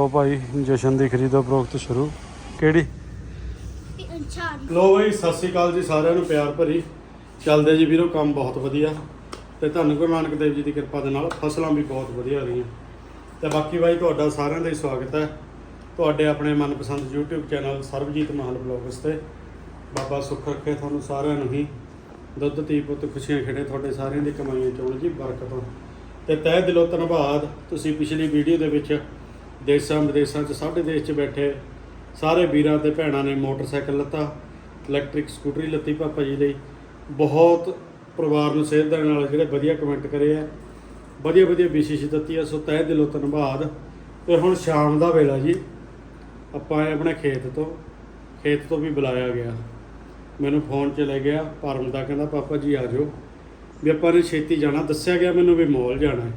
ਉਹ ਭਾਈ, ਜਸ਼ਨ ਦੀ ਖਰੀਦੋ ਪ੍ਰੋਕਤ ਸ਼ੁਰੂ। ਕਿਹੜੀ? ਅੱਛਾ ਲੋ ਭਾਈ ਸਤਿ ਸ੍ਰੀ ਅਕਾਲ ਜੀ ਸਾਰਿਆਂ ਨੂੰ, ਪਿਆਰ ਭਰੀ। ਚੱਲਦੇ ਜੀ ਵੀਰੋ, ਕੰਮ ਬਹੁਤ ਵਧੀਆ। ਤੇ ਧੰਨ ਗੁਰੂ ਨਾਨਕ ਦੇਵ ਜੀ ਦੀ ਕਿਰਪਾ ਦੇ ਨਾਲ ਫਸਲਾਂ ਵੀ ਬਹੁਤ ਵਧੀਆ ਰਹੀਆਂ। ਤੇ ਬਾਕੀ ਭਾਈ ਤੁਹਾਡਾ ਸਾਰਿਆਂ ਦਾ ਹੀ ਸਵਾਗਤ ਹੈ। ਤੁਹਾਡੇ ਆਪਣੇ ਮਨਪਸੰਦ YouTube channel Sarabjit Mahal blogs ਤੇ। ਬਾਬਾ ਸੁੱਖ ਰੱਖੇ ਤੁਹਾਨੂੰ ਸਾਰਿਆਂ ਨੂੰ ਹੀ। ਦੁੱਧ ਤੀ ਪੁੱਤ, ਖੁਸ਼ੀਆਂ ਖੇੜੇ ਤੁਹਾਡੇ ਸਾਰਿਆਂ ਦੀ ਕਮਾਈਆਂ ਚੋਣ ਜੀ ਬਰਕਤਾਂ। ਤੇ ਤਹਿ ਦਿਲੋਂ ਧੰਨਵਾਦ। ਤੁਸੀਂ ਪਿਛਲੀ ਵੀਡੀਓ ਦੇ ਵਿੱਚ ਦੇਸ਼ਾਂ ਵਿਦੇਸ਼ਾਂ 'ਚ ਸਾਡੇ ਦੇਸ਼ 'ਚ ਬੈਠੇ ਸਾਰੇ ਵੀਰਾਂ ਤੇ ਭੈਣਾਂ ਨੇ ਮੋਟਰਸਾਈਕਲ ਲੱਤਾ ਇਲੈਕਟ੍ਰਿਕ ਸਕੂਟਰੀ ਲੱਤੀ ਪਾਪਾ ਜੀ ਲਈ। ਬਹੁਤ ਪਰਿਵਾਰ ਨੂੰ ਸੇਧ ਦੇਣ ਨਾਲ ਜਿਹੜੇ ਵਧੀਆ ਕਮੈਂਟ ਕਰੇ ਆ। ਵਧੀਆ ਵਧੀਆ ਵਿਸ਼ੇਸ਼ ਦਿੱਤੀ ਆ, ਸੋ ਤਹਿ ਦਿਲੋਂ ਧੰਨਵਾਦ। ਤੇ ਹੁਣ ਸ਼ਾਮ ਦਾ ਵੇਲਾ ਜੀ। ਆਪਾਂ ਆਪਣੇ ਖੇਤ ਤੋਂ ਖੇਤ ਤੋਂ ਵੀ ਬੁਲਾਇਆ ਗਿਆ। ਮੈਨੂੰ ਫੋਨ 'ਚ ਲੈ ਗਿਆ ਪਰਮ ਦਾ ਕਹਿੰਦਾ, ਪਾਪਾ ਜੀ ਆ ਜਾਓ। ਵੀ ਆਪਾਂ ਨੇ ਛੇਤੀ ਜਾਣਾ, ਦੱਸਿਆ ਗਿਆ ਮੈਨੂੰ ਵੀ ਮੋਲ ਜਾਣਾ ਹੈ।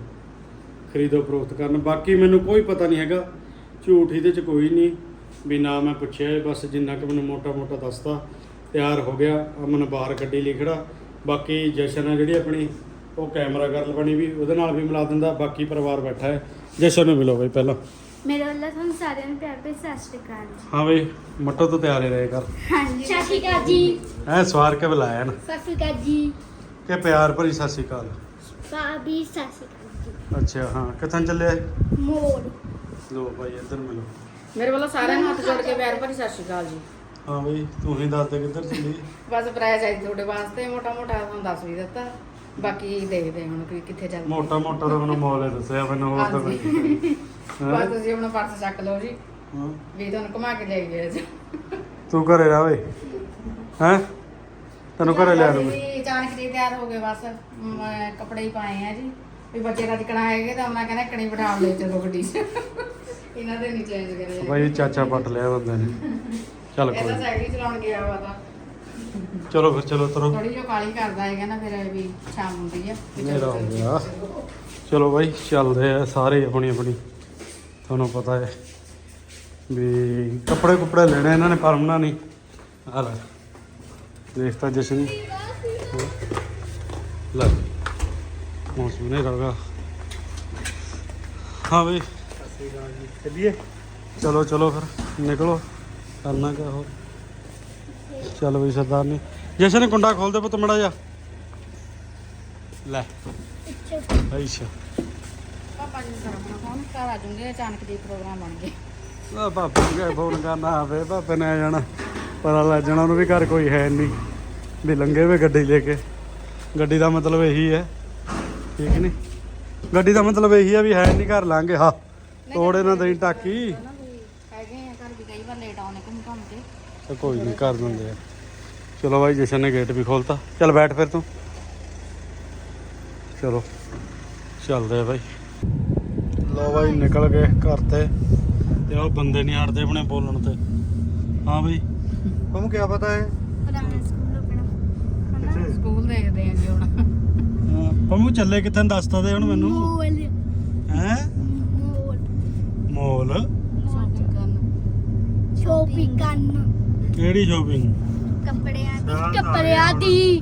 ਖਰੀਦੋ ਫਰੋਖਤ ਕਰਨ। ਬਾਕੀ ਮੈਨੂੰ ਕੋਈ ਪਤਾ ਨਹੀਂ ਹੈਗਾ ਝੂਠ ਇਹਦੇ 'ਚ ਕੋਈ ਨਹੀਂ ਵੀ ਨਾ ਮੈਂ ਪੁੱਛਿਆ ਬਸ ਜਿੰਨਾ ਕਿ ਮੈਨੂੰ ਮੋਟਾ ਮੋਟਾ ਦੱਸਤਾ ਤਿਆਰ ਹੋ ਗਿਆ ਅਮਨ ਬਾਹਰ ਗੱਡੀ ਲਈ ਖੜਾ। ਬਾਕੀ ਜਸ਼ਨ ਹੈ ਜਿਹੜੀ ਆਪਣੀ ਉਹ ਕੈਮਰਾ ਗਰਲ ਬਣੀ ਵੀ ਉਹਦੇ ਨਾਲ ਵੀ ਮਿਲਾ ਦਿੰਦਾ ਬਾਕੀ ਪਰਿਵਾਰ ਬੈਠਾ ਹੈ। ਜਸ਼ਨ ਨੂੰ ਮਿਲੋ ਬਈ ਪਹਿਲਾਂ। ਮੇਰੇ ਵੱਲੋਂ ਤੁਹਾਨੂੰ ਸਾਰਿਆਂ ਨੂੰ ਪਿਆਰ ਭਰੀ ਸਤਿ ਸ਼੍ਰੀ ਅਕਾਲ ਜੀ। ਹਾਂ ਬਈ ਮੱਟੋ ਤੋਂ ਤਿਆਰ ਹੀ ਰਹੇ ਕਰ। ਹਾਂਜੀ। ਸਤਿ ਸ਼੍ਰੀ ਅਕਾਲ ਜੀ। ਐ ਸਵਾਰ ਕੇ ਬੁਲਾਇਆ ਨਾ। ਸਤਿ ਸ਼੍ਰੀ ਅਕਾਲ ਜੀ। ਕਿ ਪਿਆਰ ਭਰੀ ਸਤਿ ਸ਼੍ਰੀ ਅਕਾਲ। ਭਾਬੀ ਸਤਿ ਸ਼੍ਰੀ ਅਕਾਲ। ਅੱਛਾ ਹਾਂ। ਕਿੱਥਾਂ ਚੱਲਿਆ ਇਹ? ਮੋੜ। ਲੋ ਭਾਈ ਇੱਧਰ ਮਿਲੋ। ਮੇਰੇ ਵੱਲੋਂ ਸਾਰਿਆਂ ਨੂੰ ਹੱਥ ਜੋੜ ਕੇ ਪਿਆਰ ਭਰੀ ਸਤਿ ਸ਼੍ਰੀ ਅਕਾਲ ਜੀ। ਹਾਂ ਬਈ ਤੂੰ ਹੀ ਦੱਸ ਦੇ ਕਿੱਧਰ ਚੱਲੀ? ਬਸ ਪ੍ਰਾਈਜ਼ ਆਈ ਤੁਹਾਡੇ ਵਾਸਤੇ ਮੋਟਾ ਮੋਟਾ ਤੁਹਾਨੂੰ ਦੱਸ ਵੀ ਦਿੱਤਾ। ਬਾਕੀ ਦੇਖਦੇ ਹਾਂ ਹੁਣ ਕਿ ਕਿੱਥੇ ਚੱਲਦੇ। ਮੋਟਾ ਮੋਟਾ ਤਾਂ ਮੈਨੂੰ ਮੌਲ ਹੈ ਦੱਸਿਆ ਮੈਨੂੰ ਹੋਰ ਤਾਂ ਕੋਈ ਹਾਂਜੀ। ਹਾਂ। ਬਸ ਤੁਸੀਂ ਆਪਣਾ ਪਰਸ ਚੱਕ ਲਓ ਜੀ। ਹਾਂ। ਵੀ ਤੁਹਾਨੂੰ ਘੁਮਾ ਕੇ ਲੈ ਗਏ ਜੀ ਤੂੰ ਘਰੇ ਰਹਿ ਓਏ। ਹੈ? ਤੈਨੂੰ ਘਰੇ ਲਿਆ ਦੂੰਗਾ। ਜੀ ਅਚਾਨਕ ਜੀ ਤਿਆਰ ਹੋ ਗਏ ਬਸ। ਮੈਂ ਕੱਪੜੇ ਹੀ ਪਾਏ ਆ ਜੀ। ਵੀ ਬੱਚੇ ਦਾ ਟਿਕਣਾ ਹੈਗੇ ਤਾਂ ਉਹਨਾਂ ਕਹਿੰਦਾ ਕਣੀ ਬਿਠਾ ਲੈ ਚਲੋ ਗੱਡੀ 'ਚ। ਇਹਨਾਂ ਦੇ ਨਹੀਂ ਚੇਂਜ ਕਰੇ ਭਾਈ ਚਾਚਾ ਪੱਟ ਲਿਆ ਬੰਦੇ ਨੇ। ਚੱਲ ਇਹ ਤਾਂ ਕੋਈ। ਸਾਈਕਲ ਹੀ ਚਲਾਉਣ ਗਿਆ ਵਾ ਤਾਂ। ਚਲੋ ਫਿਰ ਚਲੋ ਤਰੋ ਥੋੜੀ ਜਿਹੀ ਕਾਲੀ ਕਰਦਾ ਹੈਗਾ ਨਾ ਫਿਰ ਵੀ ਸ਼ਾਮ ਹੁੰਦੀ ਆ। ਵੀ ਚਲੋ ਮੇਰਾ ਹੋ ਚੱਲੀਏ। ਗਿਆ। ਚਲੋ ਭਾਈ ਚੱਲਦੇ ਆ ਸਾਰੇ ਆਪਣੀ ਆਪਣੀ। ਤੁਹਾਨੂੰ ਪਤਾ ਹੈ ਵੀ ਕੱਪੜੇ ਕੁਪੜੇ ਲੈਣੇ ਇਹਨਾਂ ਨੇ ਪਰਮਨਾ ਨਹੀਂ। ਆ ਲੈ ਦੇਖ ਤਾਂ ਜਸ਼ਨ। ਲੈ। ਮੌਸਮ ਨੇ ਰਗਾ ਹਾਂ ਬਈ। ਚੱਲੀਏ। ਚਲੋ ਚਲੋ ਫਿਰ ਨਿਕਲੋ। ਕਰਨਾ ਕਿਆ ਹੋਰ। ਚੱਲ ਬਈ ਸਰਦਾਰ ਨੇ। ਜਸ਼ਨ ਕੁੰਡਾ ਖੋਲ ਦੇ ਪੁੱਤ ਮੜਾ ਜਾ ਲੈ। ਅੱਛਾ। ਪਾਪਾ ਜੀ ਸਰਮਣਾ ਹੁਣ ਘਰ ਆ ਜੂਗੇ ਅਚਾਨਕ ਜੀ ਪ੍ਰੋਗਰਾਮ ਬਣ ਗਏ। ਆ ਪਾਪੇ ਨੂੰ ਫੋਨ ਕਰਨਾ ਆਵੇ ਪਾਪੇ ਨੇ ਆ ਜਾਣਾ। ਪਤਾ ਲੱਗ ਜਾਣਾ ਉਹਨੂੰ ਵੀ ਘਰ ਕੋਈ ਹੈ ਨਹੀਂ ਵੀ ਲੰਗੇ ਵੇ ਗੱਡੀ ਲੈ ਕੇ। ਗੱਡੀ ਦਾ ਮਤਲਬ ਇਹੀ ਹੈ। ਠੀਕ ਨਹੀਂ ਗੱਡੀ ਦਾ ਮਤਲਬ ਇਹੀ ਹੈ ਵੀ ਹੈ ਨਹੀਂ ਘਰ ਲਾਂਗੇ ਹਾਂ। ਤੋੜੇ ਨਾ ਦੇਈ ਟਾਕੀ ਨਾ ਹੈਗੇ ਆ ਘਰ ਵੀ ਕਈ ਵਾਰ ਲੇਟ ਆਉਣੇ ਘੁੰਮ ਘੁੰਮ ਕੇ। ਤਾਂ ਕੋਈ ਨਹੀਂ ਕਰ ਦਿੰਦੇ ਆ। ਚਲੋ ਬਾਈ ਜਸ਼ਨ ਨੇ ਗੇਟ ਵੀ ਖੋਲਤਾ। ਚੱਲ ਬੈਠ ਫਿਰ ਤੂੰ। ਚਲੋ ਚੱਲਦੇ ਆ ਬਾਈ। ਲੋ ਬਾਈ ਨਿਕਲ ਗਏ ਘਰ ਤੇ। ਤੇ ਉਹ ਬੰਦੇ ਨਹੀਂ ਹਟਦੇ ਆਪਣੇ ਬੋਲਣ ਤੇ। ਹਾਂ ਬਾਈ। ਤੁਹਾਨੂੰ ਕੀ ਪਤਾ ਹੈ ਪੁਰਾਣਾ ਸਕੂਲ ਆਪਣਾ ਸਕੂਲ ਦੇਖਦੇ ਆ ਜੀ ਹੁਣ। ਪੰਮੂ ਚੱਲੇ ਕਿੱਥੇ ਦੱਸਤਾ ਦੇ ਹੁਣ ਮੈਨੂੰ। ਮੋਲ। ਹੈ? ਮੋਲ। ਮੋਲ? ਸ਼ਾਪਿੰਗ ਕਰਨ। ਸ਼ੋਪਿੰਗ ਕਰਨ। ਕਿਹੜੀ ਸ਼ੋਪਿੰਗ? ਕੱਪੜਿਆਂ ਦੀ। ਕੱਪੜਿਆਂ ਦੀ।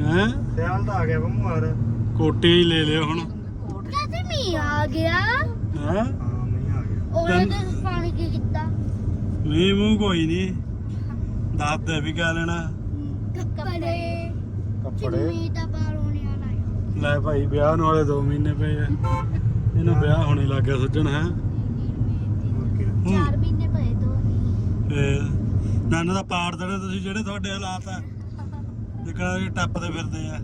ਹੈ? ਸਿਆਲ ਤਾਂ ਆ ਗਿਆ ਬੰਮੂ ਯਾਰ। ਕੋਟੀ ਹੀ ਲੈ ਲਿਓ ਹੁਣ। ਕਦੇ ਮੀ ਆ ਗਿਆ। ਹੈ? ਹਾਂ ਨਹੀਂ ਆ ਗਿਆ। ਉਹਨੇ ਤਾਂ ਪਾਣੀ ਕੀ ਕੀਤਾ? ਨਹੀਂ ਮੂੰਹ ਕੋਈ ਨਹੀਂ ਦੱਸ ਦੇ ਵੀ ਕਿਆ ਲੈਣਾ। ਕੱਪੜੇ। ਕੱਪੜੇ। ਚਿੰਮੀ ਦਾ ਲੈ ਭਾਈ ਵਿਆਹ ਨੂੰ ਵਾਲੇ 2 ਮਹੀਨੇ ਪਏ ਆ। ਇਹਨੂੰ ਵਿਆਹ ਹੋਣੇ ਲੱਗ ਗਿਆ ਸੱਜਣ ਹੈ? ਮਹੀਨੇ ਪਏ ਦੋ ਤੇ ਨਾਨਾ ਦਾ ਪਾੜ ਦੇਣਾ ਤੁਸੀਂ ਜਿਹੜੇ ਤੁਹਾਡੇ ਹਾਲਾਤ ਆ। ਜਿਕੜਾ ਇਹ ਟੱਪਦੇ ਫਿਰਦੇ ਆ।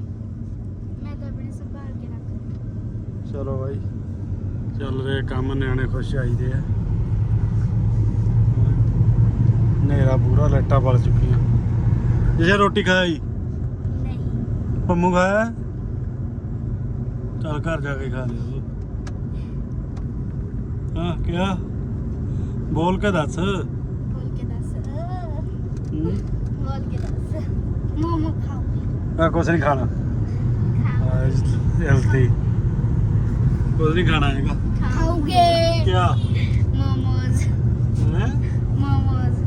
ਮੈਂ ਤਾਂ ਆਪਣੇ ਸੰਭਾਲ ਕੇ ਰੱਖ ਚਲੋ ਭਾਈ ਚੱਲ ਰਹੇ ਕੰਮ ਨਿਆਣੇ ਖੁਸ਼ ਆਈਦੇ ਆ। ਨੇਰਾ ਪੂਰਾ ਲੈਟਾਂ ਬਲ ਚੁੱਕੀਆਂ। ਜੇ ਰੋਟੀ ਖਾਈ? ਨਹੀਂ। ਪੰਮੂ ਖਾਇਆ? ਚੱਲ ਘਰ ਜਾ ਕੇ ਖਾ ਲਿਓ ਹਾਂ ਕਿਆ ਬੋਲ ਕੇ ਦੱਸ ਬੋਲ ਕੇ ਦੱਸ ਹੂੰ? ਬੋਲ ਕੇ ਦੱਸ ਮੋਮੋ ਖਾਓ ਆ ਕੁਛ ਨਹੀਂ ਖਾਣਾ ਹੈਲਥੀ ਕੁਛ ਨਹੀਂ ਖਾਣਾ ਹੈਗਾ ਖਾਓਗੇ ਕਿਆ ਮੋਮੋਜ਼ ਹੈ ਮੋਮੋਜ਼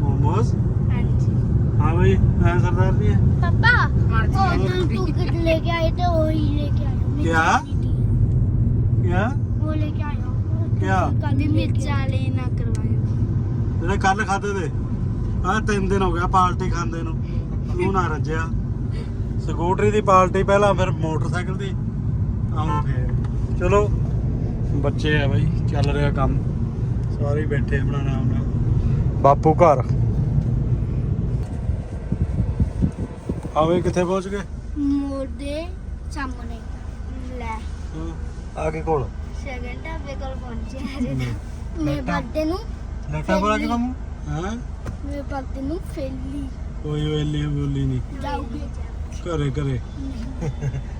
ਮੋਮੋਸ ਹਾਂਜੀ ਹਾਂ ਬਈ ਮੈਂ ਸਰਦਾਰ ਜੀ ਹੈ ਪਾਪਾ ਮਰਜ਼ੀ ਉਹ ਹੈ ਤੂੰ ਤੂੰ ਕਿਟ लेके आए थे वही लेके आयो मेरी क्या? दीदी है। ਕਿਆ वो लेके आयो ਕਿਆ ਕਦੇ ਮਿਰਚ ਵਾਲੇ ਨਾ ਕਰਵਾਇਓ ਜਿਹੜੇ ਕੱਲ ਖਾਦੇ ਤੇ ਆ ਤਿੰਨ ਦਿਨ ਹੋ ਗਿਆ ਪਾਰਟੀ ਖਾਂਦੇ ਨੂੰ ਤੂੰ ਨਾ ਰੱਜਿਆ ਸਕੂਟਰੀ ਦੀ ਪਾਰਟੀ ਪਹਿਲਾਂ ਫਿਰ ਮੋਟਰਸਾਈਕਲ ਦੀ ਆਉਂ ਫੇਰ ਚਲੋ ਬੱਚੇ ਆ ਬਾਈ ਚੱਲ ਰਿਹਾ ਕੰਮ ਸਾਰੇ ਹੀ ਬੈਠੇ ਆਪਣਾ ਆਰਾਮ ਨਾਲ ਬਾਪੂ ਘਰ ਆਵੇ ਕਿੱਥੇ ਪਹੁੰਚ ਗਏ ਮੋਰ ਦੇ ਸਾਹਮਣੇ ਲੈ। ਆ ਕੇ ਕੋਲ। ਸੈਕਿੰਡ ਢਾਬੇ ਕੋਲ ਪਹੁੰਚੇ ਹਜੇ। ਮੇਰੇ ਬਰਥਡੇ ਨੂੰ ਲੈਟਾ ਬੜਾ ਕੇ ਕੰਮ ਹਾਂ? ਮੇਰੇ ਬਰਥਡੇ ਨੂੰ ਫੇਲੀ। ਕੋਈ ਵੇਲੀ ਬੋਲੀ ਨਹੀਂ ਜਾਊਗੀ ਘਰੇ ਘਰੇ।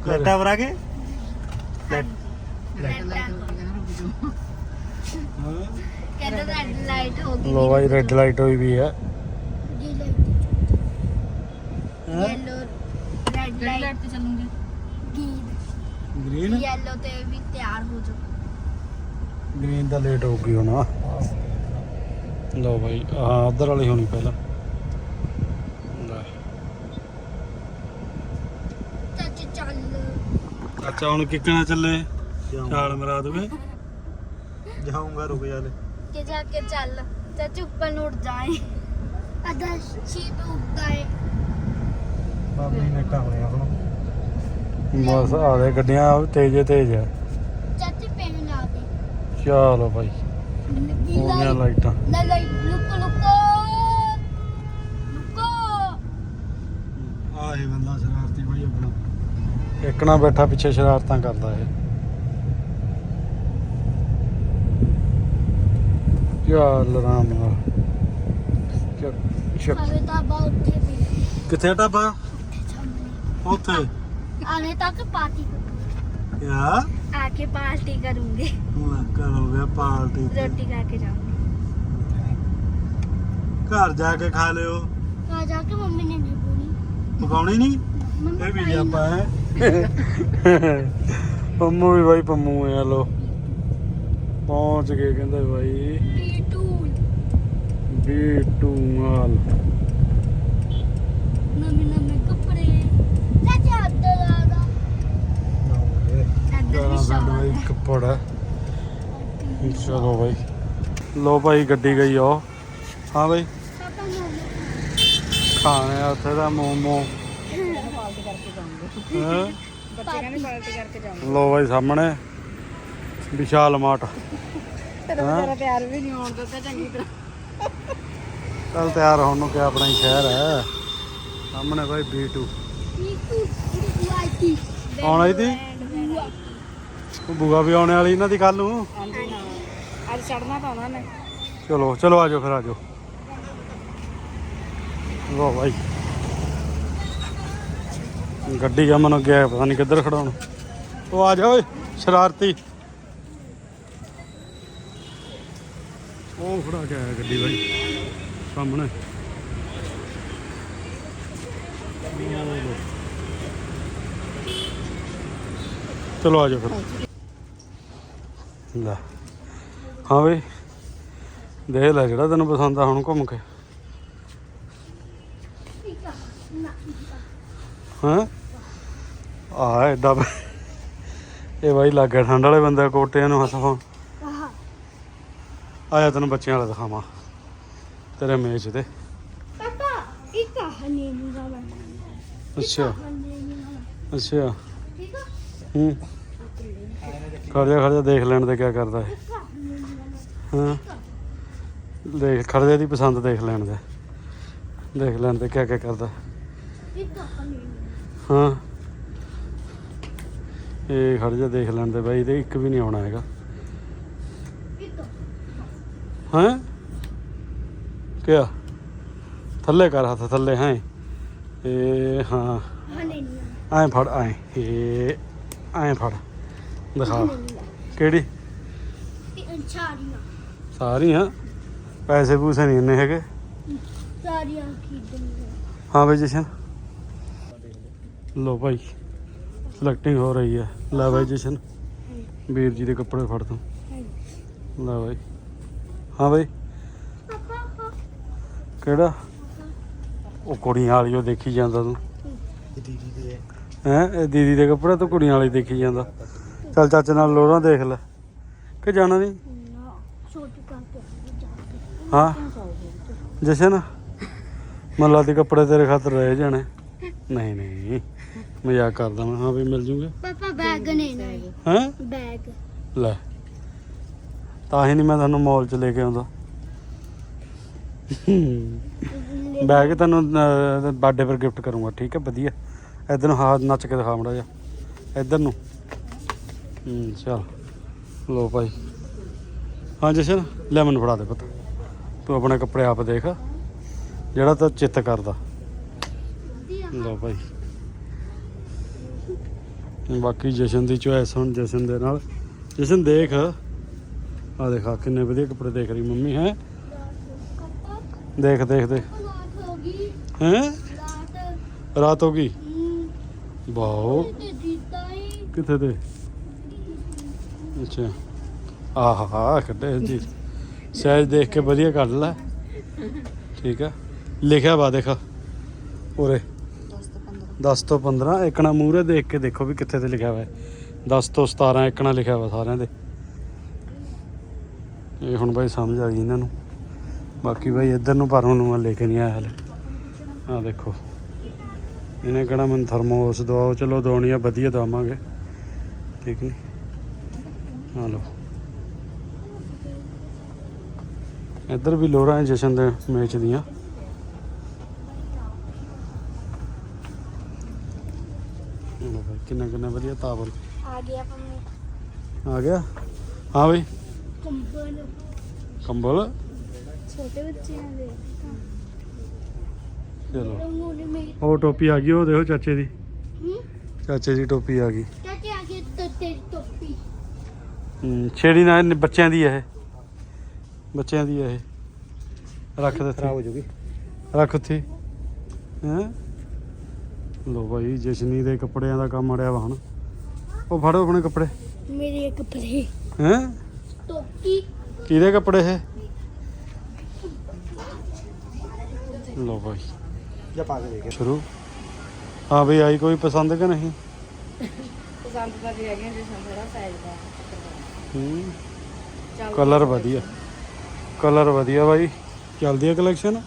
ਲੈਟਾ ਬਰਾ ਕੇ ਕਹਿੰਦਾ ਰੈਡ ਲਾਈਟ ਹੋ ਗਈ। ਲੋ ਭਾਈ ਰੈੱਡ ਲਾਈਟ ਹੋਈ ਵੀ ਹੈ? ਜੀ ਲਾਈਟ ਯੈਲੋ ਰੈਡ ਲਾਈਟ ਤੇ ਚੱਲੂਗੀ। ਗ੍ਰੀਨ yellow ਤੇ ਵੀ ਤਿਆਰ ਹੋ ਜਾਓ। ਗ੍ਰੀਨ ਦਾ ਲੇਟ ਹੋ ਗਈ ਹੋਣਾ। ਲਓ ਭਾਈ ਹਾਂ ਉਧਰ ਵਾਲੀ ਹੋਣੀ ਪਹਿਲਾਂ। ਚੱਲ। ਅੱਛਾ ਹੁਣ ਕਿੱਕਣਾ ਚੱਲੇ? ਛਾਲ ਮਰਾ ਦੇਵੇ। ਜਾਊਂਗਾ ਰੁਕ ਜਾ ਲੈ। ਕਿ ਜਾ ਕੇ ਚੱਲ। ਚਾਚੀ ਉੱਪਰ ਨੂੰ ਉੱਡ ਜਾਏ। ਅਦਰ ਸ਼ੀਪ ਉੱਡ ਗਏ ਬਾਬੇ ਨੇ ਟਾ ਹੋਇਆ ਹੁਣ। ਬਸ ਆ ਦੇ ਗੱਡੀਆਂ ਤੇਜ਼ ਤੇਜ਼ ਆ ਚਾਚੀ ਪੈਨ ਲਾ ਦੇ। ਚਲੋ ਭਾਈ ਹੋ ਗਿਆ ਲਾਈਟਾਂ। ਨਾ ਲਾਈਟ ਲੁਕੋ ਲੁਕੋ। ਲੁਕੋ। ਆਹੇ ਬੰਦਾ ਸ਼ਰਾਰਤੀ ਭਾਈ ਆਪਣਾ। ਇੱਕ ਨਾ ਬੈਠਾ ਪਿੱਛੇ ਸ਼ਰਾਰਤਾਂ ਕਰਦਾ ਇਹ। ਚੱਲ ਆਰਾਮ ਨਾਲ। ਚੱਕ- ਚੱਕ। ਹਵੇ ਉੱਥੇ। ਆਨੇ ਤੱਕ ਪਾਰਟੀ ਕਰੂੰਗੇ। ਯਾ ਆ ਕੇ ਪਾਰਟੀ ਕਰੂੰਗੇ। ਹੁਣ ਕਰੋਗੇ ਪਾਰਟੀ ਰੋਟੀ ਖਾ ਕੇ ਜਾਵਾਂਗੇ ਘਰ ਜਾ ਕੇ ਖਾ ਲਿਓ। ਘਰ ਜਾ ਕੇ ਮੰਮੀ ਨੇ ਨਹੀਂ ਪੂਣੀ ਪਕਾਉਣੀ ਨਹੀਂ? ਇਹ ਵੀ ਆਪਾਂ ਹੈ। ਪੰਮੂ ਵੀ ਬਾਈ ਪੰਮੂ ਆ ਲੋ ਪਹੁੰਚ ਗਏ ਕਹਿੰਦੇ ਬਾਈ। ਟੂਲ ਬੀਟੂਆਲ ਨਵੇਂ ਨਵੇਂ ਲੋ ਭਾਈ ਗੱਡੀ ਗਈ ਆ ਹਾਂ ਬਾਈ। ਖਾਣੇ ਆ ਉੱਥੇ ਦਾ ਮੋਮੋ। ਲੋ ਬਾਈ ਸਾਹਮਣੇ। ਵਿਸ਼ਾਲ ਮਾਟ ਤੇਰਾ ਤਿਆਰ ਵੀ ਹੋਣ ਨੂੰ ਕਿ ਆਪਣਾ ਹੀ ਸ਼ਹਿਰ ਹੈ। ਸਾਹਮਣੇ ਬਾਈ B2 ਕੌਣ ਆਈ ਤੀ ਬੁਗਾ ਵੀ ਆਉਣੇ ਵਾਲੀ ਇਹਨਾਂ ਦੀ ਕੱਲ ਨੂੰ। ਹਾਂਜੀ ਹਾਂ। ਅੱਜ ਚੜਨਾ ਤਾਂ ਉਹਨਾਂ ਨੇ। ਚਲੋ ਚਲੋ ਆਜੋ ਫਿਰ ਆਜੋ। ਲੋ ਭਾਈ ਗੱਡੀ ਜਮਨ ਅੱਗੇ ਹੈ ਪਤਾ ਨਹੀਂ ਕਿੱਧਰ ਖੜਾਉਣ ਉਹ ਆ ਜਾ ਓਏ ਸ਼ਰਾਰਤੀ। ਉਹ ਖੜਾ ਕੇ ਆਇਆ ਗੱਡੀ ਭਾਈ ਸਾਹਮਣੇ। ਚਲੋ ਆਜੋ ਫਿਰ। ਲੈ। ਹਾਂ ਬਈ ਦੇਖ ਲੈ ਜਿਹੜਾ ਤੈਨੂੰ ਪਸੰਦ ਆ ਹੁਣ ਘੁੰਮ ਕੇ। ਹਾਂ? ਆ ਐਡਾ ਇਹ ਬਾਈ ਲੱਗਾ ਠੰਡ ਵਾਲੇ ਬੰਦੇ ਕੋਟਿਆਂ ਨੂੰ ਹਸਫਾਂ ਆਇਆ ਤੈਨੂੰ ਬੱਚਿਆਂ ਵਾਲਾ ਦਿਖਾਵਾਂ। ਤੇਰੇ ਮੇਜ਼ ਤੇ। ਪਾਪਾ ਇੱਕ ਹਨੀ ਨੂੰ ਜਾਵਾਂ ਅੱਛਾ। ਅੱਛਾ। ਠੀਕ ਆ? ਹੂੰ। ਖੜਜਾ ਖੜਜਾ ਦੇਖ ਲੈਣ ਦੇ ਕੀ ਕਰਦਾ ਹੈ ਹਾਂ। ਦੇਖ ਖੜਜੇ ਦੀ ਪਸੰਦ ਦੇਖ ਲੈਣ ਦੇ। ਦੇਖ ਲੈਣ ਦੇ ਕੀ ਕੀ ਕਰਦਾ। ਹਾਂ। ਇਹ ਖੜਜਾ ਦੇਖ ਲੈਣ ਦੇ ਬਾਈ ਤੇ ਇੱਕ ਵੀ ਨਹੀਂ ਆਉਣਾ ਹੈਗਾ। ਹਾਂ? ਕਿਆ? ਥੱਲੇ ਕਰ ਹੱਥ ਥੱਲੇ ਹੈ। ਇਹ ਹਾਂ। ਆਏ ਫੜ ਆਏ ਇਹ ਐਂ ਫੜ। ਦਿਖਾ। ਕਿਹੜੀ? ਸਾਰੀਆਂ ਸਾਰੀਆਂ? ਪੈਸੇ ਪੂਸੇ ਨਹੀਂ ਇੰਨੇ ਹੈਗੇ? ਸਾਰੀਆਂ ਖਰੀਦਣੀਆਂ ਹਾਂ ਬਈ ਜਸ਼ਨ। ਲੋ ਭਾਈ ਸਿਲੈਕਟਿੰਗ ਹੋ ਰਹੀ ਹੈ। ਲੈ ਭਾਈ ਜਸ਼ਨ ਵੀਰ ਜੀ ਦੇ ਕੱਪੜੇ ਫੜ ਤੂੰ। ਲੈ ਬਈ। ਹਾਂ ਭਾਈ ਕਿਹੜਾ? ਉਹ ਕੁੜੀਆਂ ਵਾਲੀ ਉਹ ਦੇਖੀ ਜਾਂਦਾ ਤੂੰ। ਦੀਦੀ ਦੇ। ਹੈ? ਇਹ ਦੀਦੀ ਦੇ ਕੱਪੜੇ ਤੂੰ ਕੁੜੀਆਂ ਵਾਲੀ ਦੇਖੀ ਜਾਂਦਾ। ਚੱਲ ਚਾਚੇ ਨਾਲ ਲੋਰਾਂ ਦੇਖ ਲੈ। ਕਿ ਜਾਣਾ ਨਹੀਂ ਹਾਂ। ਜਸ਼ਨ ਮੱਲਾ ਦੇ ਕੱਪੜੇ ਤੇਰੇ ਖਾਤਰ ਰਹਿ ਜਾਣੇ। ਨਹੀਂ ਨਹੀਂ। ਮਜ਼ਾਕ ਕਰਦਾ ਮੈਂ। ਹਾਂ ਵੀ ਮਿਲ ਜੂਗੇ। ਪਾਪਾ ਬੈਗ ਨਹੀਂ ਨਹੀਂ ਹੈਂ? ਬੈਗ ਲੈ। ਤਾਂ ਹੀ ਨਹੀਂ ਮੈਂ ਤੁਹਾਨੂੰ ਮਾਲ ਚ ਲੈ ਕੇ ਆਉਂਦਾ। ਬੈਗ ਤੈਨੂੰ ਬਰਥਡੇ ਪਰ ਗਿਫਟ ਕਰੂੰਗਾ। ਠੀਕ ਹੈ ਵਧੀਆ। ਇਧਰ ਨੂੰ ਹਾਂ ਨੱਚ ਕੇ ਦਿਖਾ ਮੜਾ ਜਾ ਇਧਰ ਨੂੰ। ਹੂੰ ਚਲ। ਲੋ ਭਾਈ। ਹਾਂ ਜਸ਼ਨ ਲੈ ਮੈਨੂੰ ਫੜਾ ਦੇ ਪੁੱਤ। ਤੂੰ ਆਪਣੇ ਕੱਪੜੇ ਆਪ ਦੇਖ। ਜਿਹੜਾ ਤਾਂ ਚਿੱਤ ਕਰਦਾ। ਲੋ ਭਾਈ। ਬਾਕੀ ਜਸ਼ਨ ਦੀ ਚੋਇਸ ਹੁਣ ਜਸ਼ਨ ਦੇ ਨਾਲ। ਜਸ਼ਨ ਦੇਖ। ਆ ਦੇਖਾ ਕਿੰਨੇ ਵਧੀਆ ਕੱਪੜੇ ਦੇਖ ਰਹੀ ਮੰਮੀ ਹੈ? ਦੇਖ ਦੇਖ ਦੇਖ। ਹੋ? ਰਾਤ ਹੋ ਗਈ? ਵਾਓ। ਕਿੱਥੇ ਤੇ ਅੱਛਾ। ਆਹਾ, ਕੱਢੇ ਜੀ ਸਹਿਜ ਦੇਖ ਕੇ ਵਧੀਆ ਕੱਢ ਲੈ। ਠੀਕ ਆ। ਲਿਖਿਆ ਵਾ ਦੇਖ। ਉਰੇ। 10 ਤੋਂ 15 ਇਕਣਾ ਮੂਹਰੇ ਦੇਖ ਕੇ ਦੇਖੋ ਵੀ ਕਿੱਥੇ ਤੇ ਲਿਖਿਆ ਹੋਇਆ ਹੈ 10 ਤੋਂ 17 ਇਕਣਾ ਲਿਖਿਆ ਵਾ ਸਾਰਿਆਂ ਦੇ। ਇਹ ਹੁਣ ਬਾਈ ਸਮਝ ਆ ਗਈ ਇਹਨਾਂ ਨੂੰ। ਬਾਕੀ ਬਾਈ ਇੱਧਰ ਨੂੰ ਪਰ ਨੂੰ ਮੈਂ ਲੈ ਕੇ ਨਹੀਂ ਆਇਆ ਹਲੇ। ਆ ਦੇਖੋ। ਇਹਨੇ ਕਹਿਣਾ ਮੈਨੂੰ ਥਰਮੋਸ ਦਵਾਓ। ਚਲੋ ਦਵਾਉਣੀ ਵਧੀਆ ਦਵਾਵਾਂਗੇ। ਠੀਕ ਨਹੀਂ ਆ ਲਓ। ਇੱਧਰ ਵੀ ਲੋਰਾਂ ਹੈ ਜਸ਼ਨ ਦੇ ਮੇਚ ਦੀਆਂ। ਕਿੰਨਾ ਕਿੰਨਾ ਵਧੀਆ ਤਾਵਲ ਆ ਗਿਆ ਪੰਮੇ ਆ ਗਿਆ? ਹਾਂ ਬਈ। ਕੰਬਲ। ਕੰਬਲ? ਛੋਟੇ ਬੱਚਿਆਂ ਦੇ। ਚਲੋ। ਉਹ ਟੋਪੀ ਆ ਗਈ ਉਹ ਦੇਖੋ ਚਾਚੇ ਦੀ। ਚਾਚੇ ਦੀ ਟੋਪੀ ਆ ਗਈ। ਹੂੰ, ਛੇੜੀ ਨਾ ਇਹ ਬੱਚਿਆਂ ਦੀ ਹੈ ਇਹ। ਬੱਚਿਆਂ ਦੀ ਹੈ ਇਹ। ਰੱਖ ਦੇ ਖਰਾਬ ਹੋ ਜੂਗੀ ਰੱਖ ਉੱਥੇ ਹੈਂ? ਲੋ ਭਾਈ ਜਸ਼ਨੀ ਦੇ ਕੱਪੜਿਆਂ ਦਾ ਕੰਮ ਅੜਿਆ ਵਾ ਹੁਣ ਉਹ ਫੜੋ ਆਪਣੇ ਕੱਪੜੇ। ਮੇਰੇ ਕੱਪੜੇ। ਹੈਂ? ਟੋਪੀ ਕਿਹਦੇ ਕੱਪੜੇ ਇਹ? ਲੋ ਭਾਈ ਜਾਂ ਪਾ ਕੇ ਦੇਖ। ਸ਼ੁਰੂ। ਹਾਂ ਬਈ ਆਈ ਕੋਈ ਪਸੰਦ ਕਿ ਨਹੀਂ? ਪਸੰਦ ਤਾਂ ਜੀ ਹੈਗੇ ਜੀ ਥੋੜਾ ਸਾਈਜ਼ ਦਾ। ਹੂੰ। ਕਲਰ ਵਧੀਆ। ਕਲਰ ਵਧੀਆ ਬਾਈ। ਚੱਲਦੀ ਹੈ ਕਲੈਕਸ਼ਨ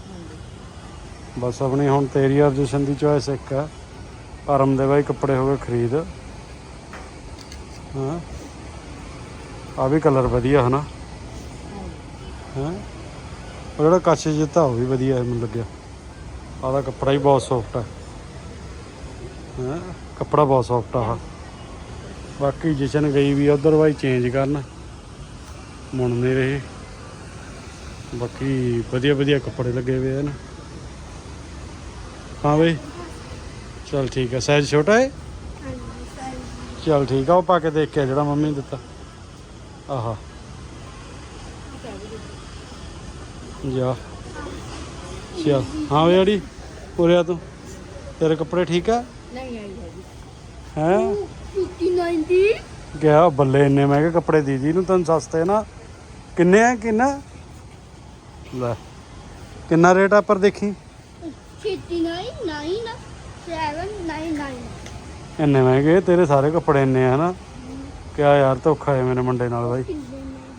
ਬਸ ਆਪਣੀ ਹੁਣ ਤੇਰੀ ਔਰ ਜਸ਼ਨ ਦੀ ਚੋਇਸ ਇੱਕ ਹੈ ਪਰਮ ਦੇ ਬਾਈ ਕੱਪੜੇ ਹੋ ਗਏ ਖਰੀਦ। ਹਾਂ। ਆ ਵੀ ਕਲਰ ਵਧੀਆ ਹਨਾ। ਹਾਂ? ਉਹ ਜਿਹੜਾ ਕੱਚ ਜਿੱਤਾ ਉਹ ਵੀ ਵਧੀਆ ਹੈ ਮੈਨੂੰ ਲੱਗਿਆ। ਆਹ ਕੱਪੜਾ ਹੀ ਬਹੁਤ ਸੌਫਟ ਹੈ ਹਾਂ? ਕੱਪੜਾ ਬਹੁਤ ਸੌਫਟ ਆ ਆਹ। ਬਾਕੀ ਜਸ਼ਨ ਗਈ ਵੀ ਉਧਰ ਬਾਈ ਚੇਂਜ ਕਰਨ। ਮੁੜ ਨਹੀਂ ਰਹੇ। ਬਾਕੀ ਵਧੀਆ ਵਧੀਆ ਕੱਪੜੇ ਲੱਗੇ ਹੋਏ ਹਨ ਹਾਂ ਬਈ। ਚਲ ਠੀਕ ਹੈ ਸਾਈਜ਼ ਛੋਟਾ ਹੈ ਚਲ ਠੀਕ ਆ ਉਹ ਪਾ ਕੇ ਦੇਖ ਕੇ ਆ ਜਿਹੜਾ ਮੰਮੀ ਨੇ ਦਿੱਤਾ। ਆਹਾ। ਜਾ। ਚਲ। ਹਾਂ ਬਈ ਅੜੀ ਉਰਿਆ ਤੂੰ। ਤੇਰੇ ਕੱਪੜੇ ਠੀਕ ਆ? ਨਹੀਂ ਆਈ ਹੈਗੀ। ਹੈ? 5090 ਗਿਆ ਬੱਲੇ ਇੰਨੇ ਮਹਿੰਗੇ ਕੱਪੜੇ ਦੀਦੀ ਨੂੰ ਤੈਨੂੰ ਸਸਤੇ ਨਾ। ਕਿੰਨੇ ਆ ਕਿੰਨਾ? ਲੈ ਕਿੰਨਾ ਰੇਟ ਆ ਪਰ ਦੇਖੀ? 5999 799 ਇੰਨੇ ਮਹਿੰਗੇ ਤੇਰੇ ਸਾਰੇ ਕੱਪੜੇ ਇੰਨੇ ਆ ਹਨਾ? ਕਿਆ ਯਾਰ ਧੋਖਾ ਹੈ ਮੇਰੇ ਮੁੰਡੇ ਨਾਲ ਬਾਈ।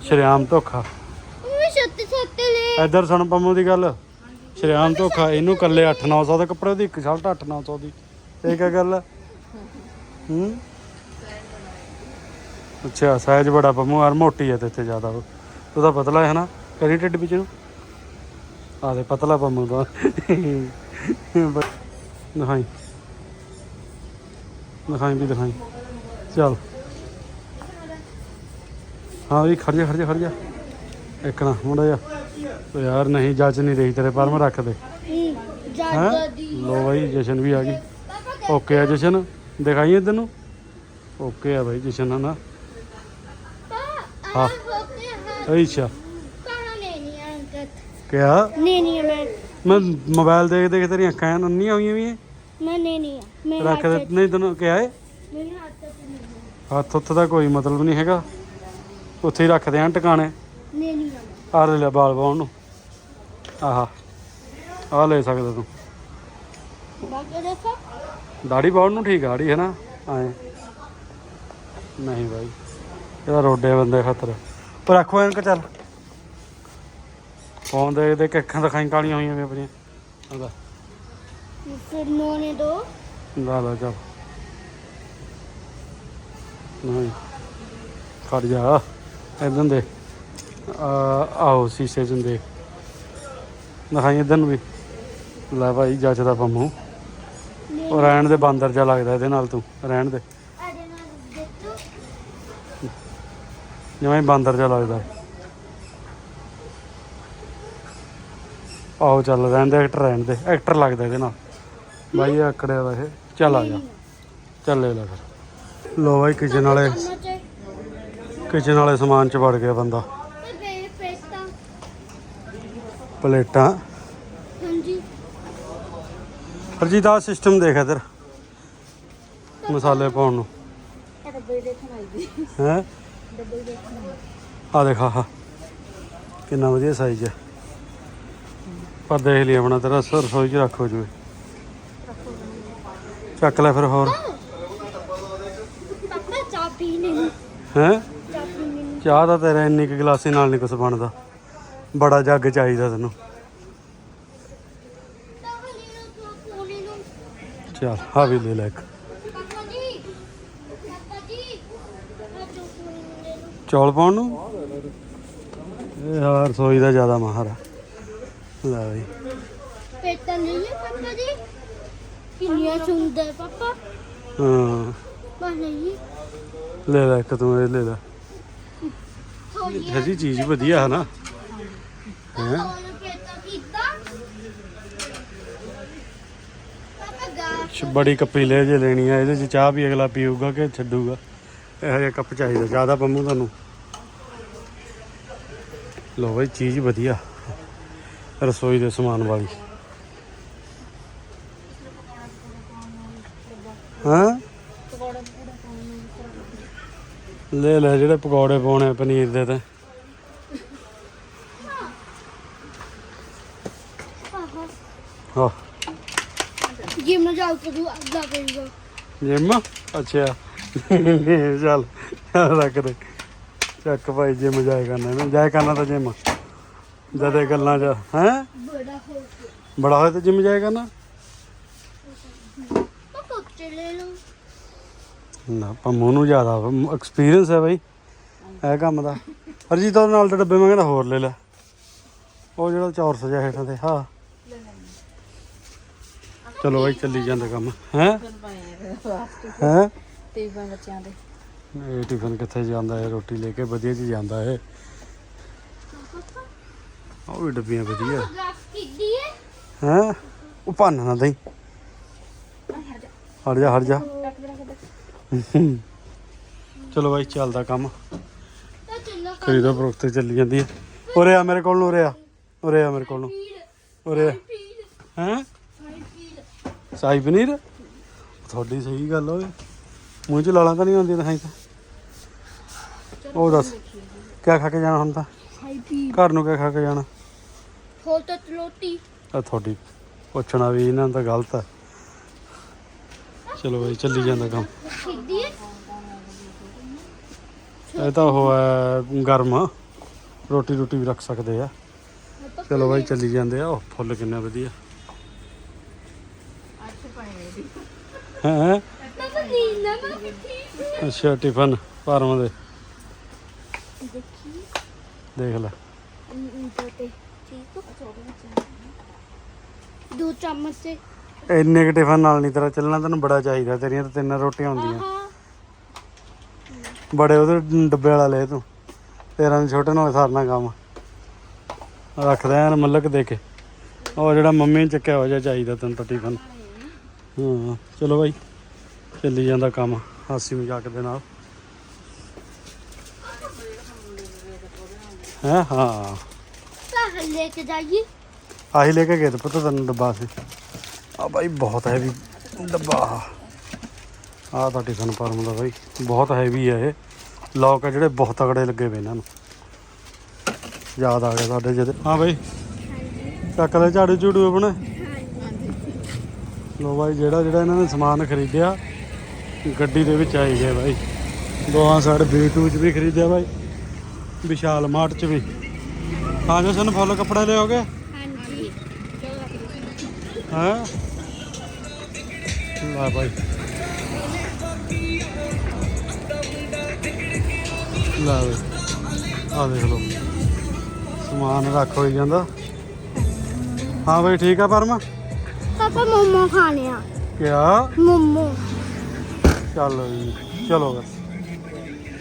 ਸ਼ਰਿਆਮ ਧੋਖਾ। ਉਹ ਸੱਤੇ ਸੱਤੇ ਲੈ। ਇੱਧਰ ਸੁਣ ਪੰਮੂ ਦੀ ਗੱਲ। ਸ਼ਰਿਆਮ ਧੋਖਾ ਇਹਨੂੰ ਕੱਲੇ 8-900 ਦੇ ਕੱਪੜੇ ਉਹਦੀ ਇੱਕ ਸ਼ਰਟ 8-900 ਦੀ। ਇਹ ਕਿਆ ਗੱਲ ਹੂੰ? ਅੱਛਾ ਸਾਈਜ਼ ਬੜਾ ਪੰਮੂ, ਯਾਰ ਮੋਟੀ ਹੈ ਤੇ ਇੱਥੇ ਜ਼ਿਆਦਾ। ਉਹ। ਤੂੰ ਤਾਂ ਪਤਲਾ ਹੈ ਨਾ, ਕਰੀ ਢਿੱਡ ਵਿੱਚ ਨੂੰ? ਆ ਦੇ ਪਤਲਾ ਪੰਮੂ ਦਾ ਦਿਖਾਈ। ਦਿਖਾਈ ਵੀ ਦਿਖਾਈ। ਚੱਲ। ਹਾਂ ਵੀ, ਖੜ ਜਾ ਖੜ ਜਾ ਖੜ ਜਾ। ਇੱਕ ਨਾ, ਮੁੰਡਾ ਜਾ ਓ ਯਾਰ ਨਹੀਂ, ਜੱਜ ਨਹੀਂ ਰਹੀ, ਤੇਰੇ ਪਰ ਮੈਂ ਰੱਖ ਦੇ। ਹੂੰ? ਹੈਂ ਲੋ ਬਾਈ, ਜਸ਼ਨ ਵੀ ਆ ਗਈ। ਓਕੇ ਆ ਜਸ਼ਨ? ਦਿਖਾਈ ਤੈਨੂੰ? ਓਕੇ ਆ ਬਾਈ, ਜਸ਼ਨ ਨਾ। ਮੋਬਾਈਲ ਦੇਖ ਦੇਖ ਤੇਰੀਆਂ ਅੱਖਾਂ ਨੰਨੀਆਂ ਹੋਈਆਂ ਵੀ ਮੈਂ ਨਹੀਂ ਨਹੀਂ ਮੇਰੇ ਰੱਖ ਦੇ। ਨਹੀਂ ਤੈਨੂੰ ਕਿਹਾ ਏ? ਮੇਰੇ ਹੱਥ ਉੱਥੇ ਦਾ ਕੋਈ ਮਤਲਬ ਨਹੀਂ ਹੈਗਾ। ਉੱਥੇ ਹੀ ਰੱਖਦੇ ਆਂ ਟਿਕਾਣੇ। ਨਹੀਂ ਨਹੀਂ ਆ ਲੈ ਲੈ ਬਾਲ ਪਾਉਣ ਨੂੰ। ਆਹਾ। ਆ ਲੈ ਸਕਦਾ ਤੂੰ। ਬਾਕੀ ਦੇਖੋ ਦਾੜੀ ਪਾਉਣ ਨੂੰ ਠੀਕ ਆ ਦਾੜੀ ਹੈ ਨਾ? ਐ ਨਹੀਂ ਬਾਈ। ਇਹਦਾ ਰੋਡੇ ਬੰਦੇ ਖਾਤਰ। ਪਰ ਰੱਖੋ ਇਹਨਾਂ ਚੱਲ। ਫੋਨ ਦੇ ਦੇ ਕੇ ਅੱਖਾਂ ਦਿਖਾਈ ਕਾਲੀਆਂ ਹੋਈਆਂ ਵੀ ਆਪਣੀਆਂ। ਉਹਦਾ ਫਿਰ ਨੋਨੇ ਦੋ। ਲਾ ਲਾ ਚੱਲ। ਨਹੀਂ। ਖੜ ਜਾ। ਇਦਾਂ ਦੇ। ਆ ਆਓ ਸ਼ੀਸ਼ੇ ਚ ਦੇਖ ਦਿਖਾਈ ਨੂੰ ਵੀ। ਲੈ ਭਾਈ ਜੱਚਦਾ ਪੰਮੂ। ਉਹ ਰਹਿਣ ਦੇ ਬਾਂਦਰ ਜਾ ਲੱਗਦਾ ਇਹਦੇ ਨਾਲ ਤੂੰ। ਰਹਿਣ ਦੇ ਅੜੇ ਨਾਲ ਦੇਖੋ ਜਿਵੇਂ ਬਾਂਦਰ ਜਾ ਲੱਗਦਾ। ਆਓ ਚੱਲ ਰਹਿਣ ਦੇ ਐਕਟਰ ਰਹਿਣ ਦੇ ਐਕਟਰ ਲੱਗਦਾ ਇਹਦੇ ਨਾਲ। ਬਾਈ ਆਕੜਿਆ ਵਾ ਇਹ ਚੱਲ ਆ ਜਾ। ਚੱਲ ਲੈ ਫਿਰ। ਲੋ ਬਾਈ ਕਿਚਨ ਵਾਲੇ ਕਿਚਨ ਵਾਲੇ ਸਮਾਨ ਚ ਵੜ ਗਿਆ ਬੰਦਾ। ਪਲੇਟਾਂ। ਹਾਂਜੀ। ਹਰਜੀਤ ਆ ਸਿਸਟਮ ਦੇਖ ਇਧਰ। ਮਸਾਲੇ ਪਾਉਣ ਨੂੰ। ਇਹ ਡੱਬੇ ਦੇਖਣ ਆਈ ਦੀ। ਹੈ? ਆ ਦੇਖ ਆਹ। ਕਿੰਨਾ ਵਧੀਆ ਸਾਈਜ਼ ਹੈ ਪਰ ਦੇਖ ਲਈ ਆਪਣਾ ਤੇਰਾ ਸ- ਰਸੋਈ ਚ ਰੱਖੋ ਜੂਏ। ਚੱਕ ਲੈ ਫਿਰ ਹੋਰ। ਪਾਪਾ ਚਾਹ ਪੀਣੀ ਹੈ? ਚਾਹ ਪੀਣੀ ਚਾਹ ਦਾ ਤੇਰਾ ਇੰਨੀ ਕੁ ਗਲਾਸੀ ਨਾਲ ਨਹੀਂ ਕੁਝ ਬਣਦਾ। ਬੜਾ ਜੱਗ ਚਾਹੀਦਾ ਤੈਨੂੰ। ਚਾਹ ਪੀਣੀ ਨੂੰ ਪੂਰੀ ਨੂੰ। ਚੱਲ ਆ ਵੀ ਲੈ ਲੈ ਇੱਕ ਪਾਪਾ ਜੀ ਪਾਪਾ ਜੀ ਆ ਜੋ ਪੂਰੀ ਨੂੰ ਲੈ ਲਓ ਚੌਲ ਪਾਉਣ ਨੂੰ? ਇਹ ਯਾਰ ਰਸੋਈ ਦਾ ਜ਼ਿਆਦਾ ਮਾਹਰ ਆ। ਲੈ ਬਈ। ਪੇਟਾ ਨਹੀਂ ਹੈ ਪਾਪਾ ਜੀ? ਕਿੰਨੀਆਂ ਸੁੰਦਰ ਪਾਪਾ। ਹਾਂ। ਬਸ ਨਹੀਂ ਲੈ ਲੈ ਇੱਕ ਤੂੰ ਇਹ ਲੈ ਲੈ। ਥੋੜੀ ਹਜੀ ਚੀਜ਼ ਵਧੀਆ ਹੈ ਨਾ। ਹੈਂ? ਬੜੀ ਕੱਪੀ ਲੈ ਜੇ ਲੈਣੀ ਆ ਇਹਦੇ ਚ ਚਾਹ ਵੀ ਅਗਲਾ ਪੀਊਗਾ ਕਿ ਛੱਡੂਗਾ? ਇਹੋ ਜਿਹਾ ਕੱਪ ਚਾਹੀਦਾ ਜ਼ਿਆਦਾ ਪੰਮੂ ਤੁਹਾਨੂੰ। ਲੋ ਬਈ ਚੀਜ਼ ਵਧੀਆ। ਰਸੋਈ ਦੇ ਸਮਾਨ ਵਾਲੀ। ਹਾਂ? ਲੈ ਲੈ ਜਿਹੜੇ ਪਕੌੜੇ ਪਾਉਣੇ ਪਨੀਰ ਦੇ ਤੇ। ਹਾਂ ਜਿਮ ਨੂੰ ਜਾਓ ਕਰੂ ਅੱਲਾ ਕਰੂਗਾ ਜਿਮ? ਅੱਛਾ। ਚੱਲ ਰੱਖ ਦੇ। ਚੱਕ ਭਾਈ ਜਿਮ ਜਾਇਆ ਕਰਨਾ ਨਾ ਜਾਇਆ ਕਰਨਾ ਤਾਂ ਜਿਮ। ਜਦ ਗੱਲਾਂ ਚ ਹੈ? ਬੜਾ ਹੋਇਆ ਤਾਂ ਜਿਮ ਚਲੇ ਲਓ। ਨਾ ਪੰਮੂ ਨੂੰ ਜ਼ਿਆਦਾ ਐਕਸਪੀਰੀਅੰਸ ਹੈ ਬਾਈ ਇਹ ਕੰਮ ਦਾ। ਹਰਜੀਤ ਉਹਦੇ ਨਾਲ ਦੇ ਡੱਬੇ ਮੈਂ ਕਹਿੰਦਾ ਹੋਰ ਲੈ ਲੈ। ਉਹ ਜਿਹੜਾ ਚੌਰ ਸਜਾ ਹੇਠਾਂ ਤੇ ਹਾਂ। ਚਲੋ ਬਾਈ ਚੱਲੀ ਜਾਂਦਾ ਕੰਮ। ਹੈ? ਹੈ? ਟੀਫਨ ਬੱਚਿਆਂ ਦੇ। ਇਹ ਟਿਫਨ ਕਿੱਥੇ ਜਾਂਦਾ ਹੈ ਰੋਟੀ ਲੈ ਕੇ ਵਧੀਆ ਚ ਜਾਂਦਾ ਹੈ ਉਹ ਵੀ ਡੱਬੀਆਂ ਵਧੀਆ। ਗਾਫ ਕਿੱਦੀ ਹੈ ਹੈ? ਉਹ ਭੰਨ ਨਾ ਦਈ। ਹਟ ਜਾ। ਹਟ ਜਾ ਚਲੋ ਬਾਈ ਚੱਲਦਾ ਕੰਮ। ਤਾਂ ਚੱਲੋ ਖਰੀਦੋ ਪ੍ਰੋਕ ਤੇ ਚੱਲੀ ਜਾਂਦੀ ਹੈ ਉਰੇ ਆ ਮੇਰੇ ਕੋਲ ਨੂੰ ਉਰੇ ਆ ਉਰੇ ਆ ਮੇਰੇ ਕੋਲ ਨੂੰ। ਉਰੇ ਹੈ? ਸਾਈ ਪਨੀਰ? ਤੁਹਾਡੀ ਸਹੀ ਗੱਲ ਓਏ। ਮੂੰਹ ਚ ਲਾਲਾਂ ਤਾਂ ਨਹੀਂ ਆਉਂਦੀਆਂ ਦਿਖਾਈ ਤਾਂ। ਉਹ ਦੱਸ ਕਿਆ ਖਾ ਕੇ ਜਾਣਾ ਹੁਣ ਤਾਂ? ਘਰ ਨੂੰ ਕਿਆ ਖਾ ਕੇ ਜਾਣਾ? ਹੋਰ ਤਾਂ ਚਲੋਤੀ। ਆ ਤੁਹਾਡੀ ਪੁੱਛਣਾ ਵੀ ਇਹਨਾਂ ਦਾ ਗਲਤ ਹੈ ਚਲੋ ਬਈ ਚੱਲੀ ਜਾਂਦਾ ਕੰਮ। ਇਹ ਤਾਂ ਉਹ ਹੈ ਗਰਮ। ਰੋਟੀ ਰੋਟੀ ਵੀ ਰੱਖ ਸਕਦੇ ਆ। ਚਲੋ ਬਾਈ ਚੱਲੀ ਜਾਂਦੇ ਆ। ਉਹ ਫੁੱਲ ਕਿੰਨਾ ਵਧੀਆ। ਅੱਛ ਪਏ ਦੀ ਹੈ? ਅੱਛਾ ਟਿਫਨ ਪਰਮ ਦੇ। ਦੇਖੀ ਦੇਖ ਲੈ। ਇੰਟਰ ਤੇ ਠੀਕ ਹੈ ਦੋ ਚਮਚ ਤੇ। ਇੰਨੇ ਕੁ ਟਿਫਨ ਨਾਲ ਨਹੀਂ ਤੇਰਾ ਚੱਲਣਾ ਤੈਨੂੰ ਬੜਾ ਚਾਹੀਦਾ। ਤੇਰੀਆਂ ਤਾਂ ਤਿੰਨ ਰੋਟੀਆਂ ਹੁੰਦੀਆਂ। ਬੜੇ ਉਹਦੇ ਡੱਬੇ ਵਾਲਾ ਲੈ ਤੂੰ। ਤੇਰਾ ਨੀ ਛੋਟੇ ਨਾਲ ਸਰਨਾ ਕੰਮ। ਰੱਖਦਾ ਐਨ ਮਲਕ ਦੇ ਕੇ। ਉਹ ਜਿਹੜਾ ਮੰਮੀ ਨੇ ਚੱਕਿਆ ਹੋ ਜਾ ਚਾਹੀਦਾ ਤੈਨੂੰ ਤਾਂ ਟਿਫਨ ਹਾਂ ਚਲੋ ਬਾਈ। ਚੱਲੀ ਜਾਂਦਾ ਕੰਮ ਹਾਸੀ ਮਜ਼ਾਕ ਦੇ ਨਾਲ। ਹੈਂ? ਹਾਂ। ਤਾਂ ਲੈ ਕੇ ਜਾਈਏ। ਆਹੀ ਲੈ ਕੇ ਗਏ ਤੇ ਪਤਾ ਤੈਨੂੰ ਡੱਬਾ ਸੀ। ਆ ਬਾਈ ਬਹੁਤ ਹੈਵੀ ਡੱਬਾ। ਆ ਤਾਂ ਟਿਫਨ ਪਰਮ ਦਾ ਬਾਈ ਬਹੁਤ ਹੈਵੀ ਹੈ ਇਹ। ਲੋਕ ਆ ਜਿਹੜੇ ਬਹੁਤ ਤਗੜੇ ਲੱਗੇ ਵੇ ਇਹਨਾਂ ਨੂੰ। ਯਾਦ ਆ ਗਿਆ ਸਾਡੇ ਜਦ ਹਾਂ ਬਾਈ। ਚੱਕ ਲੈ ਝਾੜੂ ਝੂੜੂ ਆਪਣੇ। ਲੋ ਬਾਈ ਜਿਹੜਾ ਜਿਹੜਾ ਇਹਨਾਂ ਨੇ ਸਮਾਨ ਖਰੀਦਿਆ। ਗੱਡੀ ਦੇ ਵਿੱਚ ਆਈ ਗਿਆ ਬਾਈ। ਦੋਹਾਂ ਸਾਈਡ B2 ਚ ਵੀ ਖਰੀਦਿਆ ਬਾਈ। ਵਿਸ਼ਾਲ ਮਾਰਟ ਚ ਵੀ। ਹਾਂ ਜੋ ਸਾਨੂੰ ਫੁੱਲ ਕੱਪੜੇ ਲਿਆਓਗੇ ਹਾਂਜੀ। ਹਾਂ? ਲੈ ਭਾਈ ਲੈ ਬਈ। ਆ ਦੇਖ ਲਓ। ਸਮਾਨ ਰੱਖ ਹੋਈ ਜਾਂਦਾ। ਹਾਂ ਬਈ ਠੀਕ ਆ ਪਰਮ? ਪਾਪਾ ਮੋਮੋ ਖਾਣੇ ਆ। ਕਿਆ? ਮੋਮੋ। ਚੱਲ ਜੀ ਚਲੋ ਬਸ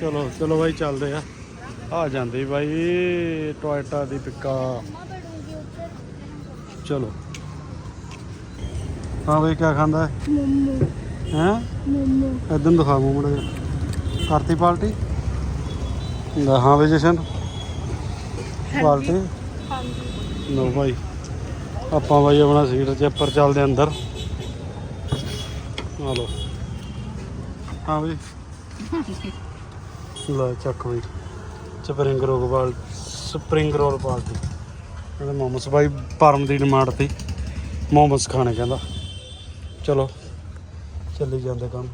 ਚਲੋ ਚਲੋ ਬਾਈ ਚੱਲਦੇ ਆ। ਆ ਜਾਂਦੀ ਬਾਈ ਟੋਇਟਾ ਦੀ ਪਿੱਕਾ। ਚਲੋ। ਹਾਂ ਬਈ ਕਿਆ ਖਾਂਦਾ ਹੈ? ਮੋਮੋ। ਹੈਂ? ਮੋਮੋ। ਇਦਾਂ ਦਿਖਾ ਮੂੰਹ ਮੜਾ ਕਰਤੀ ਪਾਲਟੀ? ਲੈ ਹਾਂ ਬਈ ਜਸ਼ਨ। ਪਾਲਟੀ? ਹਾਂਜੀ। ਲੋ ਭਾਈ ਆਪਾਂ ਬਾਈ ਆਪਣਾ ਸੀਟ 'ਚ ਉੱਪਰ ਚੱਲਦੇ ਅੰਦਰ। ਆ ਲੋ ਹਾਂ ਵੀ ਲੈ ਚੱਕ ਵੀ spring roll ball spring roll party ਇਹਦੇ ਮੋਮਸ। ਬਾਈ ਪਰਮ ਦੀ ਡਿਮਾਂਡ ਤੇ ਮੋਮਸ ਖਾਣੇ ਕਹਿੰਦਾ। ਚਲੋ। ਚੱਲੀ ਜਾਂਦੇ ਕੰਮ।